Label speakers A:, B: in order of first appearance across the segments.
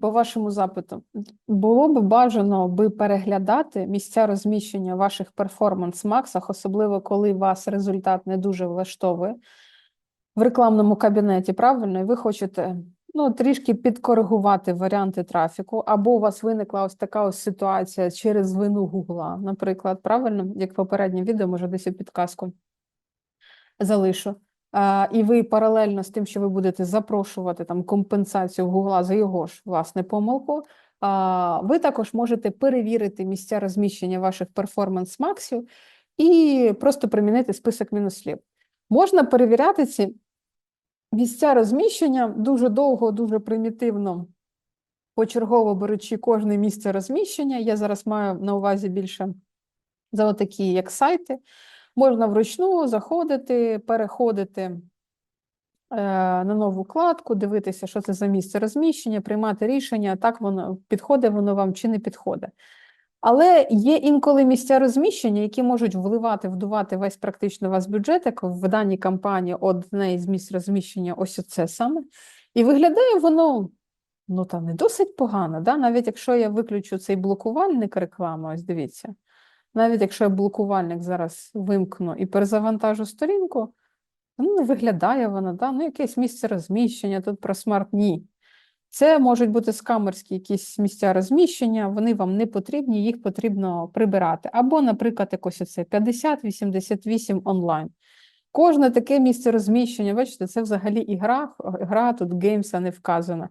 A: По вашому запиту, було б бажано би переглядати місця розміщення ваших перформанс-максах, особливо коли вас результат не дуже влаштовує в рекламному кабінеті, правильно? І ви хочете ну, трішки підкоригувати варіанти трафіку, або у вас виникла ось така ось ситуація через вину Гугла, наприклад, правильно, як попереднє відео, може десь у підказку залишу. І ви паралельно з тим, що ви будете запрошувати там компенсацію Гугла за його ж власне помилку, ви також можете перевірити місця розміщення ваших перформанс-максів і просто примінити список мінуслів. Можна перевіряти ці місця розміщення дуже довго, дуже примітивно, почергово беручи кожне місце розміщення. Я зараз маю на увазі більше за такі, як сайти. Можна вручну заходити, переходити е, на нову вкладку, дивитися, що це за місце розміщення, приймати рішення, так воно підходить воно вам чи не підходить. Але є інколи місця розміщення, які можуть вливати, вдувати весь практично вас бюджетик в даній кампанії одне із місць розміщення, ось оце саме. І виглядає воно ну там не досить погано, да? навіть якщо я виключу цей блокувальник реклами, ось дивіться. Навіть якщо я блокувальник зараз вимкну і перезавантажу сторінку, ну, не виглядає вона, да? ну, якесь місце розміщення, тут про смарт ні. Це можуть бути скамерські якісь місця розміщення, вони вам не потрібні, їх потрібно прибирати. Або, наприклад, якось оце 50-88 онлайн. Кожне таке місце розміщення, бачите, це взагалі ігра, гра тут геймса не вказана.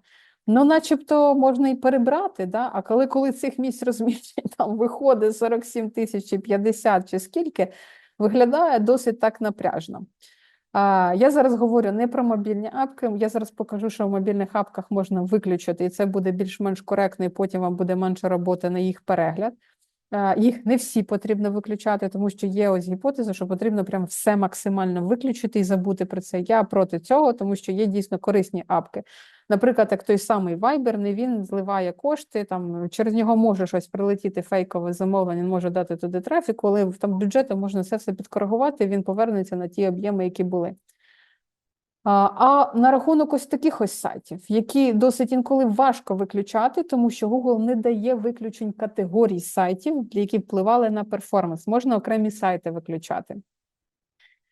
A: Ну, начебто можна і перебрати, да? а коли коли цих місць розміщень там виходить 47 тисяч чи 50 чи скільки, виглядає досить так напряжно. А, Я зараз говорю не про мобільні апки, я зараз покажу, що в мобільних апках можна виключити, і це буде більш-менш коректно, і потім вам буде менше роботи на їх перегляд. А, Їх не всі потрібно виключати, тому що є ось гіпотеза, що потрібно прям все максимально виключити і забути про це. Я проти цього, тому що є дійсно корисні апки. Наприклад, як той самий Viber, не він зливає кошти, там через нього може щось прилетіти фейкове замовлення, він може дати туди трафіку, але там бюджетом можна це все підкоригувати, він повернеться на ті об'єми, які були. А, на рахунок ось таких ось сайтів, які досить інколи важко виключати, тому що Google не дає виключень категорій сайтів, які впливали на перформанс. Можна окремі сайти виключати.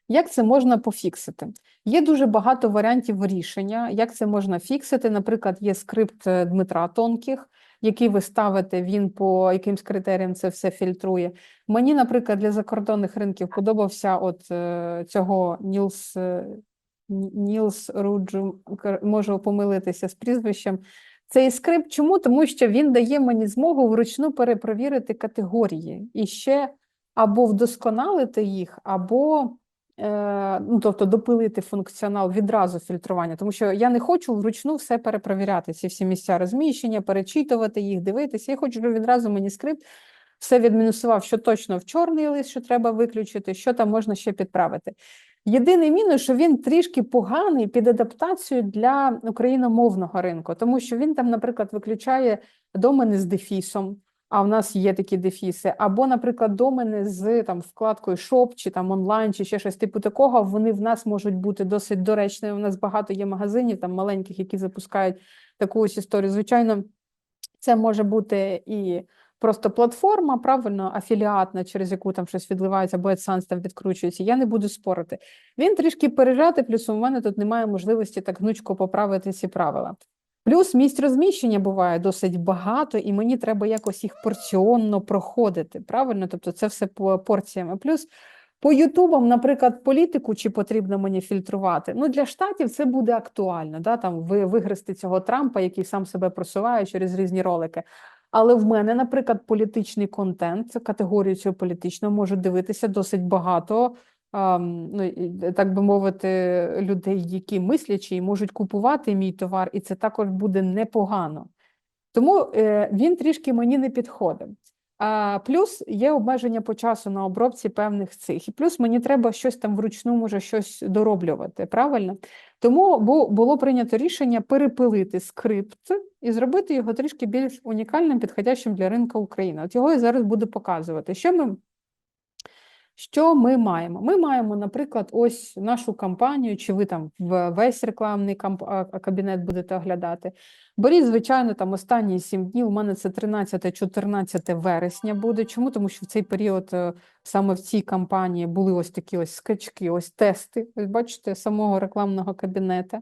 A: Як це можна пофіксити? Є дуже багато варіантів рішення, як це можна фіксити. Наприклад, є скрипт е, Дмитра Тонких, який ви ставите, він по якимсь критеріям це все фільтрує. Мені, наприклад, для закордонних ринків подобався от е, цього Нілс е, Нілс Руджу, можу помилитися з прізвищем. Цей скрипт чому? Тому що він дає мені змогу вручну перепровірити категорії і ще або вдосконалити їх, або Е, ну, тобто допилити функціонал відразу фільтрування, тому що я не хочу вручну все перепровіряти, ці всі місця розміщення, перечитувати їх, дивитися. Я хочу, щоб відразу мені скрипт все відмінусував, що точно в чорний лист, що треба виключити, що там можна ще підправити. Єдиний мінус, що він трішки поганий під адаптацію для україномовного ринку, тому що він там, наприклад, виключає домени з дефісом а в нас є такі дефіси, або, наприклад, домени з там вкладкою шоп чи там онлайн, чи ще щось типу такого, вони в нас можуть бути досить доречними. У нас багато є магазинів там маленьких, які запускають таку ось історію. Звичайно, це може бути і просто платформа, правильно, афіліатна, через яку там щось відливається, або AdSense там відкручується. Я не буду спорити. Він трішки пережати, плюс у мене тут немає можливості так гнучко поправити ці правила. Плюс місць розміщення буває досить багато, і мені треба якось їх порціонно проходити. Правильно? Тобто це все по порціями. Плюс по Ютубам, наприклад, політику чи потрібно мені фільтрувати. Ну для штатів це буде актуально. да, Там ви вигрести цього Трампа, який сам себе просуває через різні ролики. Але в мене, наприклад, політичний контент, категорію цього політичного можуть дивитися досить багато ну, так би мовити, людей, які мислячі і можуть купувати мій товар, і це також буде непогано. Тому е, він трішки мені не підходить. Плюс є обмеження по часу на обробці певних цих, і плюс мені треба щось там вручну, може щось дороблювати. Правильно? Тому було прийнято рішення перепилити скрипт і зробити його трішки більш унікальним, підходящим для ринку України. От його я зараз буду показувати. Що ми Що ми маємо? Ми маємо, наприклад, ось нашу кампанію, чи ви там весь рекламний кабінет будете оглядати. Беріть, звичайно, там останні 7 днів. У мене це 13-14 вересня буде. Чому? Тому що в цей період е, саме в цій кампанії були ось такі ось скачки, ось тести. Ось бачите, самого рекламного кабінета.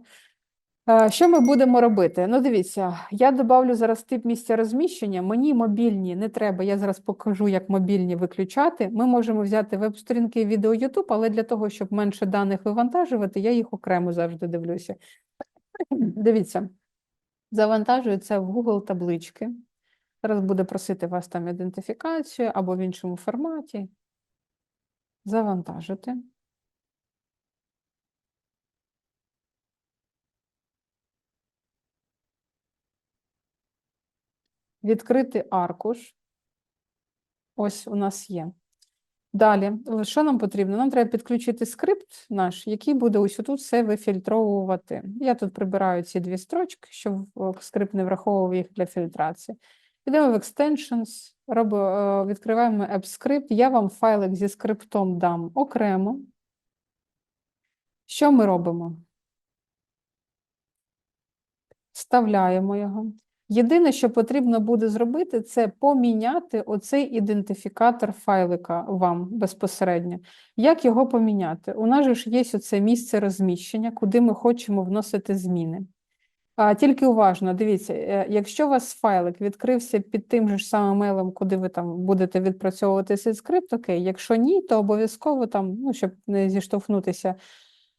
A: Е, Що ми будемо робити? Ну, дивіться, я добавлю зараз тип місця розміщення. Мені мобільні не треба. Я зараз покажу, як мобільні виключати. Ми можемо взяти веб-сторінки і відео YouTube, але для того, щоб менше даних вивантажувати, я їх окремо завжди дивлюся. Дивіться, завантажую це в Google таблички. Зараз буде просити вас там ідентифікацію або в іншому форматі. Завантажити. Відкрити аркуш. Ось у нас є. Далі, що нам потрібно? Нам треба підключити скрипт наш, який буде ось тут все вифільтровувати. Я тут прибираю ці дві строчки, щоб е, скрипт не враховував їх для фільтрації. Йдемо в Extensions, робо, е, відкриваємо AppScript. Я вам файлик зі скриптом дам окремо. Що ми робимо? Вставляємо його. Єдине, що потрібно буде зробити, це поміняти оцей ідентифікатор файлика вам безпосередньо. Як його поміняти? У нас ж є оце місце розміщення, куди ми хочемо вносити зміни. А, тільки уважно, дивіться, е, якщо у вас файлик відкрився під тим же ж самим мейлом, куди ви там будете відпрацьовувати цей скрипт, окей. Якщо ні, то обов'язково там, ну, щоб не зіштовхнутися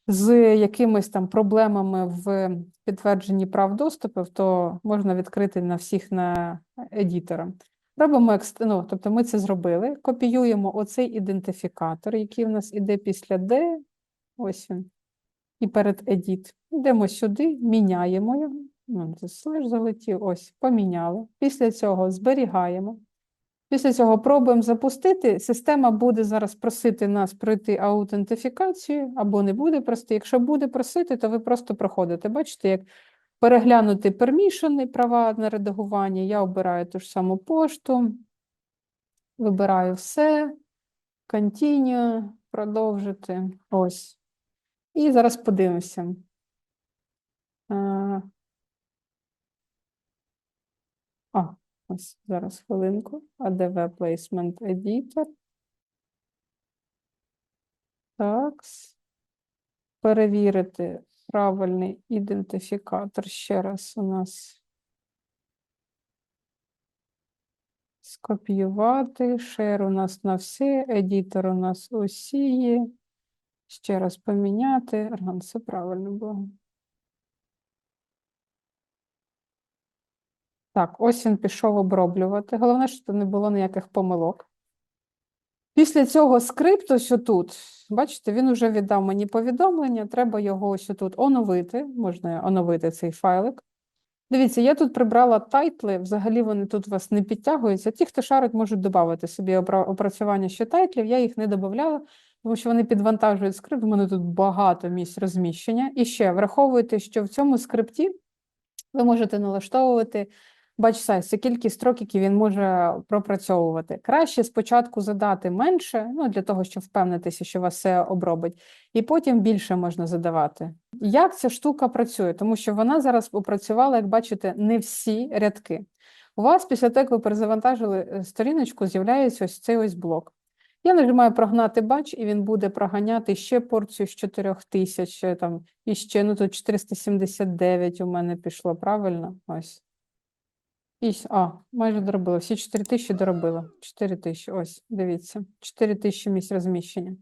A: з якимись там проблемами в підтвердженні прав доступів, то можна відкрити на всіх на едітора. Робимо ну, тобто ми це зробили, копіюємо оцей ідентифікатор, який в нас іде після D, ось він, і перед edit. Йдемо сюди, міняємо його. Ну, це слеш залетів, ось, поміняли. Після цього зберігаємо. Після цього пробуємо запустити. Система буде зараз просити нас пройти аутентифікацію або не буде просити. Якщо буде просити, то ви просто проходите. Бачите, як переглянути пермішени права на редагування. Я обираю ту ж саму пошту, вибираю все, continue, продовжити. Ось. І зараз подивимося. Е, А, ось зараз хвилинку. ADV Placement Editor. Так. Перевірити правильний ідентифікатор. Ще раз у нас скопіювати. Шер у нас на все, едітор у нас усі є. Ще раз поміняти. Арган, все правильно було. Так, ось він пішов оброблювати. Головне, щоб не було ніяких помилок. Після цього скрипту, що тут, бачите, він вже віддав мені повідомлення, треба його ось тут оновити. Можна оновити цей файлик. Дивіться, я тут прибрала тайтли, взагалі вони тут у вас не підтягуються. Ті, хто шарить, можуть додати собі опрацювання ще тайтлів. Я їх не додавала, тому що вони підвантажують скрипт. У мене тут багато місць розміщення. І ще враховуйте, що в цьому скрипті ви можете налаштовувати Size – це кількість строк, він може пропрацьовувати. Краще спочатку задати менше, ну для того, щоб впевнитися, що вас все обробить, і потім більше можна задавати. Як ця штука працює? Тому що вона зараз опрацювала, як бачите, не всі рядки. У вас після того, як ви перезавантажили е, сторіночку, з'являється ось цей ось блок. Я нажимаю прогнати бач, і він буде проганяти ще порцію з 4000, ще там, і ще, ну тут 479 у мене пішло, правильно? Ось. І, а, майже доробила. Всі 4 тисячі доробила. 4 тисячі, ось, дивіться. 4 тисячі місць розміщення.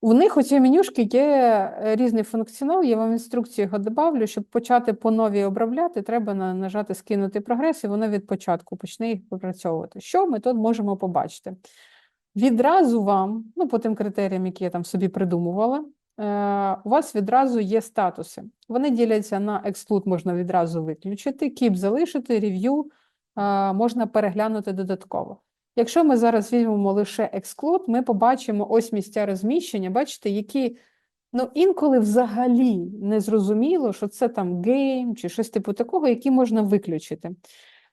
A: У них у цій менюшки є е, різний функціонал, я вам інструкцію його добавлю. Щоб почати по новій обробляти, треба нажати скинути прогрес, і воно від початку почне їх попрацьовувати. Що ми тут можемо побачити? Відразу вам, ну, по тим критеріям, які я там собі придумувала, у вас відразу є статуси. Вони діляться на exclude, можна відразу виключити, keep залишити, review е, можна переглянути додатково. Якщо ми зараз візьмемо лише exclude, ми побачимо ось місця розміщення, бачите, які ну, інколи взагалі не зрозуміло, що це там гейм чи щось типу такого, які можна виключити.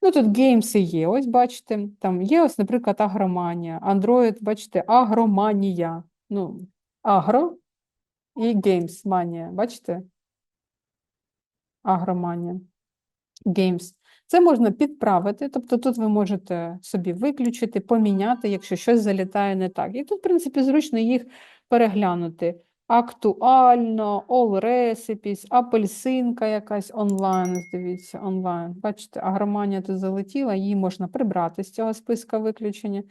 A: Ну, тут геймси є, ось бачите, там є ось, наприклад, агроманія. Android, бачите, агроманія. Ну, агро і геймс манія, бачите? Агроманія. Games. Це можна підправити, тобто тут ви можете собі виключити, поміняти, якщо щось залітає не так. І тут, в принципі, зручно їх переглянути. Актуально, All Recipes, апельсинка якась онлайн, дивіться, онлайн. Бачите, агроманія тут залетіла, її можна прибрати з цього списка виключення.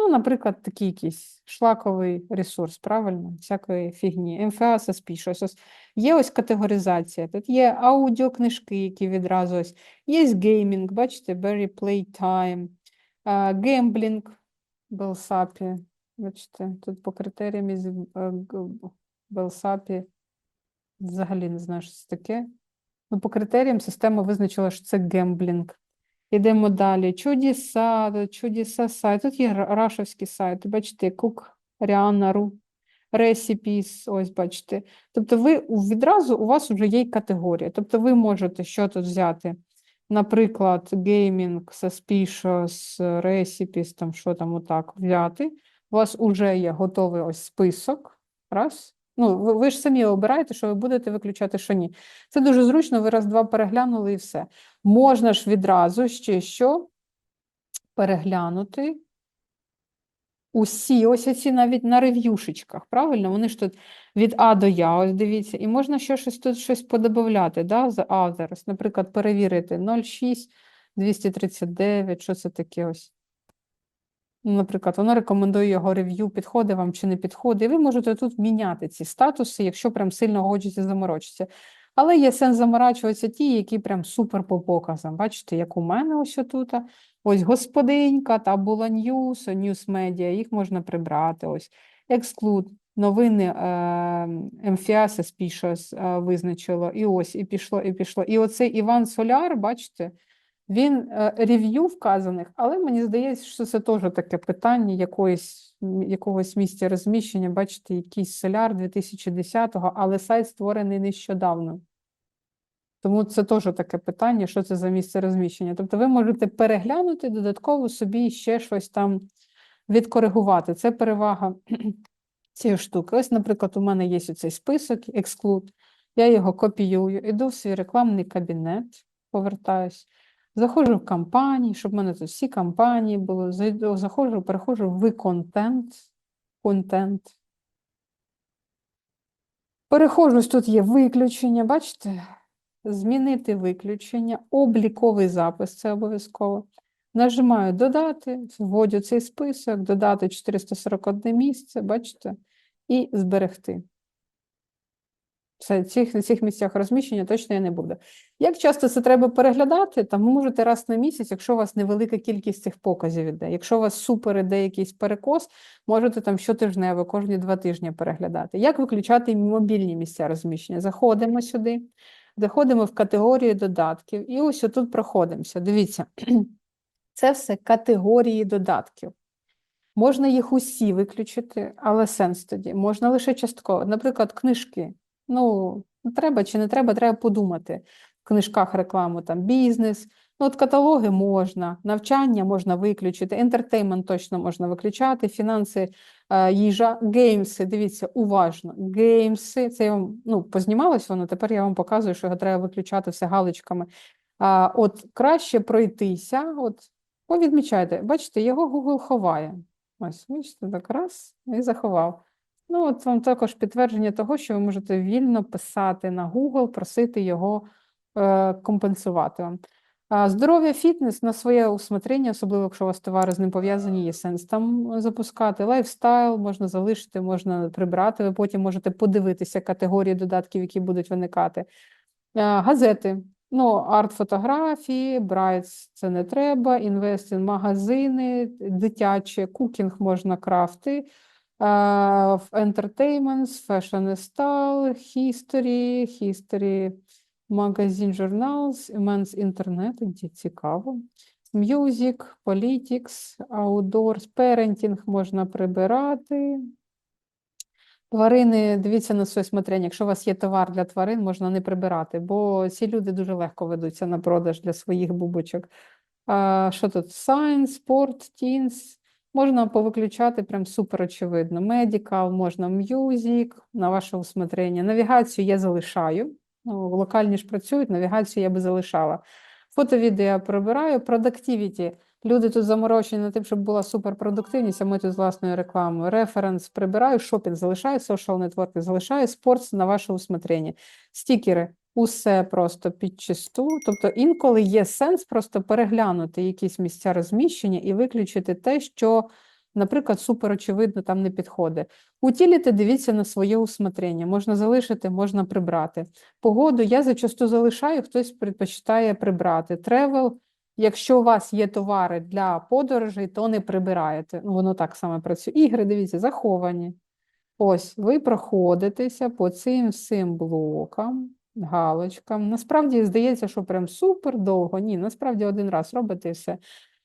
A: Ну, наприклад, такий якийсь шлаковий ресурс, правильно? Всякої фігні. MFA Suspicious. Ось Є ось категоризація. Тут є аудіокнижки, які відразу ось. Є геймінг, бачите, Berry Playtime, гемблінг, Белсапі. Бачите, тут по критеріям із Белсапі. Взагалі не знаю, що це таке. Ну, по критеріям система визначила, що це гемблінг. Ідемо далі. Чудеса, чудеса сайт. Тут є ра- рашовські сайти. Бачите, Кук, Ріанару, Recipes, ось бачите. Тобто ви відразу у вас вже є категорія. Тобто ви можете що тут взяти? Наприклад, Gaming, Suspicious, Recipes, там що там отак взяти. У вас вже є готовий ось список. Раз. Ну, ви, ви ж самі обираєте, що ви будете виключати, що ні. Це дуже зручно, ви раз-два переглянули і все. Можна ж відразу ще що переглянути усі, ось ці навіть на рев'юшечках, правильно? Вони ж тут від А до Я, ось дивіться, і можна ще щось тут щось подобавляти, да, за others, наприклад, перевірити 06, 239, що це таке ось. Ну, Наприклад, воно рекомендує його рев'ю, підходить вам чи не підходить. І ви можете тут міняти ці статуси, якщо прям сильно хочеться заморочитися. Але є сенс заморачуватися ті, які прям супер по показам. Бачите, як у мене ось тут. Ось господинька, табула Ньюс, Ньюс Медіа, їх можна прибрати. Ось Exclude, новини е, MFA е, визначило. І ось, і пішло, і пішло. І оцей Іван Соляр, бачите, він е, рев'ю вказаних, але мені здається, що це теж таке питання якоїсь, якогось місця розміщення. Бачите, якийсь соляр 2010-го, але сайт створений нещодавно. Тому це теж таке питання, що це за місце розміщення. Тобто ви можете переглянути додатково собі ще щось там відкоригувати. Це перевага цієї штуки. Ось, наприклад, у мене є оцей список, Exclude. Я його копіюю, іду в свій рекламний кабінет, повертаюсь. Заходжу в кампанії, щоб в мене тут всі кампанії. Зайду, заходжу, переходжу в контент. Контент. Переходжу, тут є виключення, бачите? Змінити виключення, обліковий запис, це обов'язково. Нажимаю додати, вводю цей список, додати 441 місце, бачите, і зберегти. Все, цих, на цих місцях розміщення точно я не буду. Як часто це треба переглядати? Там можете раз на місяць, якщо у вас невелика кількість цих показів іде. Якщо у вас супер іде якийсь перекос, можете там щотижнево, кожні два тижні переглядати. Як виключати мобільні місця розміщення? Заходимо сюди, заходимо в категорію додатків, і ось отут проходимося. Дивіться, це все категорії додатків. Можна їх усі виключити, але сенс тоді. Можна лише частково. Наприклад, книжки. Ну, треба чи не треба, треба подумати. В книжках рекламу там бізнес. Ну, от каталоги можна, навчання можна виключити, ентертеймент точно можна виключати, фінанси, е, їжа, геймси, дивіться, уважно. Геймси, це я вам ну, познімалось воно, тепер я вам показую, що його треба виключати все галочками. А, от краще пройтися, от повідмічайте, бачите, його Google ховає. Ось, бачите, так раз і заховав. Ну, от вам також підтвердження того, що ви можете вільно писати на Google, просити його е, компенсувати вам. Здоров'я, фітнес на своє усмотрення, особливо якщо у вас товари з ним пов'язані, є сенс там запускати. Лайфстайл можна залишити, можна прибрати. Ви потім можете подивитися категорії додатків, які будуть виникати. Газети. Ну, арт-фотографії, Брайтс це не треба, інвестинг, магазини, дитяче, кукінг можна крафти, в entertainment, fashion style, history, history, магазин, журналс, Men's інтернет, де цікаво. Music, politics, outdoors, parenting можна прибирати. Тварини, дивіться на своє смотрення. Якщо у вас є товар для тварин, можна не прибирати, бо ці люди дуже легко ведуться на продаж для своїх бубочок. Що тут? Science, спорт, teens. Можна повиключати прям супер очевидно. Medical, можна music, на ваше усмотрення. Навігацію я залишаю. Ну, локальні ж працюють, навігацію я би залишала. Фото, відео я прибираю. Productivity. Люди тут заморочені над тим, щоб була суперпродуктивність, а ми тут з власною рекламою. Референс прибираю, шопінг залишаю, social нетворки залишаю, спорт на ваше усмотрення. Стікери усе просто підчисту. Тобто інколи є сенс просто переглянути якісь місця розміщення і виключити те, що, наприклад, суперочевидно там не підходить. Утіліти дивіться на своє усмотрення. Можна залишити, можна прибрати. Погоду я зачасту залишаю, хтось предпочитає прибрати. Тревел. Якщо у вас є товари для подорожей, то не прибираєте. Ну, воно так само працює. Ігри, дивіться, заховані. Ось, ви проходитеся по цим всім блокам, галочкам. Насправді здається, що прям супер довго. Ні, насправді один раз робите і все.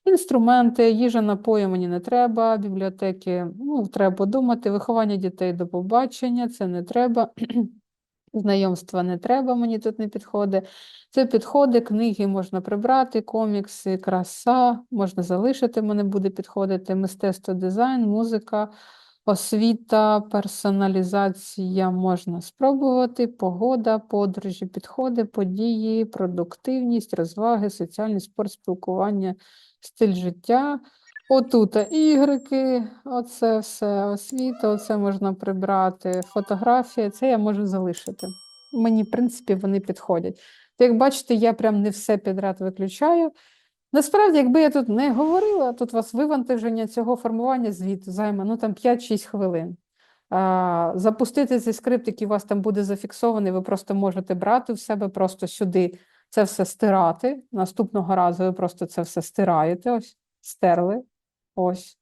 A: Інструменти, їжа, напої мені не треба, бібліотеки, ну, треба подумати, виховання дітей до побачення, це не треба. Знайомства не треба, мені тут не підходить. Це підходи, книги можна прибрати, комікси, краса, можна залишити, мене буде підходити, мистецтво, дизайн, музика, освіта, персоналізація можна спробувати, погода, подорожі, підходи, події, продуктивність, розваги, соціальний спорт, спілкування, стиль життя. Отут ігрики, оце все, освіта, оце можна прибрати, фотографія, це я можу залишити. Мені, в принципі, вони підходять. Як бачите, я прям не все підряд виключаю. Насправді, якби я тут не говорила, тут у вас вивантаження цього формування звіту займе ну, там 5-6 хвилин. А, запустити цей скрипт, який у вас там буде зафіксований, ви просто можете брати в себе просто сюди це все стирати. Наступного разу ви просто це все стираєте, ось, стерли. Ось.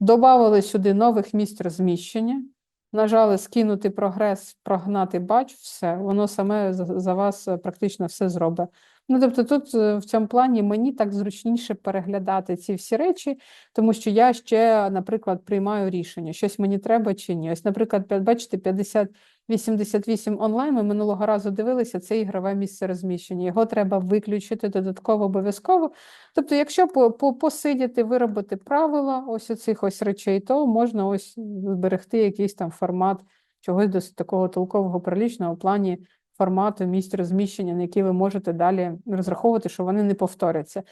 A: Добавили сюди нових місць розміщення, нажали скинути прогрес, прогнати бач, все, воно саме за вас е, практично все зробить. Ну, тобто, тут е, в цьому плані мені так зручніше переглядати ці всі речі, тому що я ще, наприклад, приймаю рішення, щось мені треба чи ні. Ось, наприклад, бачите, 50 88 онлайн. Ми минулого разу дивилися, це ігрове місце розміщення. Його треба виключити додатково обов'язково. Тобто, якщо по, по, посидіти, виробити правила ось оцих ось речей, то можна ось зберегти якийсь там формат чогось досить такого толкового прилічного в плані формату місць розміщення, на які ви можете далі розраховувати, що вони не повторяться.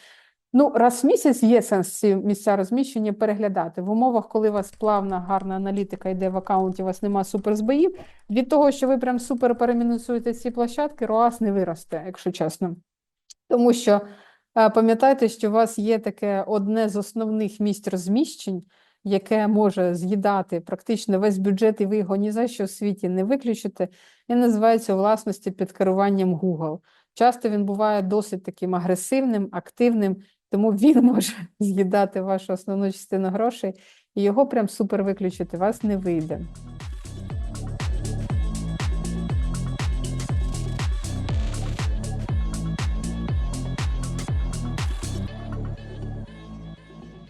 A: Ну, раз в місяць є сенс ці місця розміщення переглядати. В умовах, коли у вас плавна, гарна аналітика йде в аккаунті, у вас нема суперзбоїв, від того, що ви прям супер перемінусуєте ці площадки, ROAS не виросте, якщо чесно. Тому що е, пам'ятайте, що у вас є таке одне з основних місць розміщень, яке може з'їдати практично весь бюджет, і ви його ні за що в світі не виключите, і називається власності під керуванням Google. Часто він буває досить таким агресивним, активним, тому він може з'їдати вашу основну частину грошей, і його прям супер виключити вас не вийде.